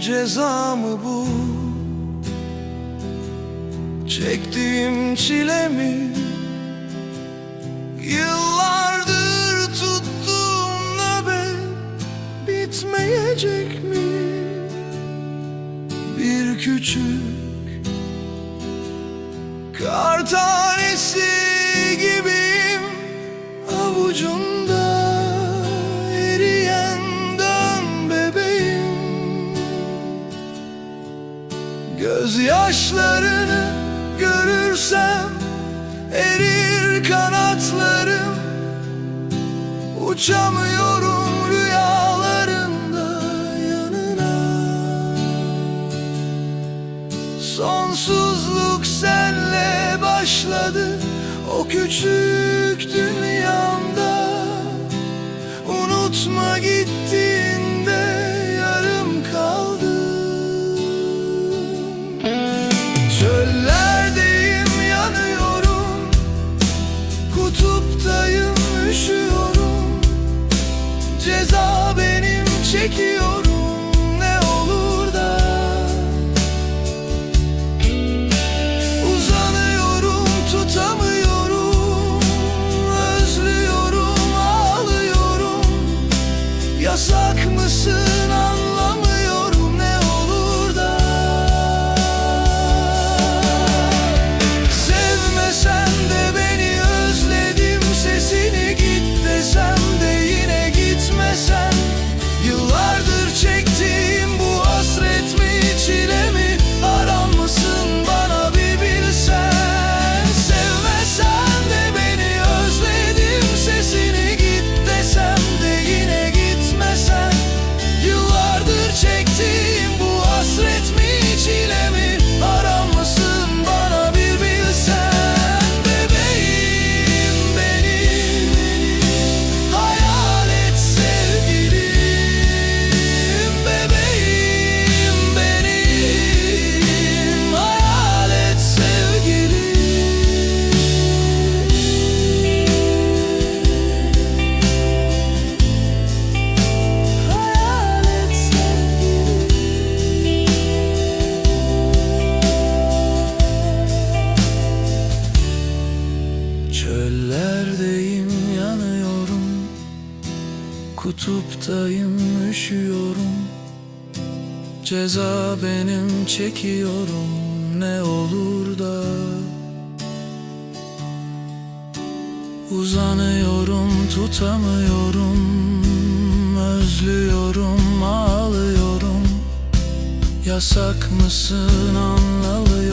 ceza mı bu. Çektiğim çile mi Yıllardır tuttuğum nöbet Bitmeyecek mi? Bir küçük Kar tanesi gibiyim. Avucunda Gözyaşlarını görürsem erir kanatlarım. Uçamıyorum rüyalarında yanına. Sonsuzluk senle başladı. O küçük Ceza benim çekiyorum ne olur da. Uzanıyorum tutamıyorum Özlüyorum ağlıyorum. Yasak mısın Kutuptayım üşüyorum. Ceza benim çekiyorum. Ne olur da Uzanıyorum tutamıyorum. Özlüyorum ağlıyorum. Yasak mısın anlalı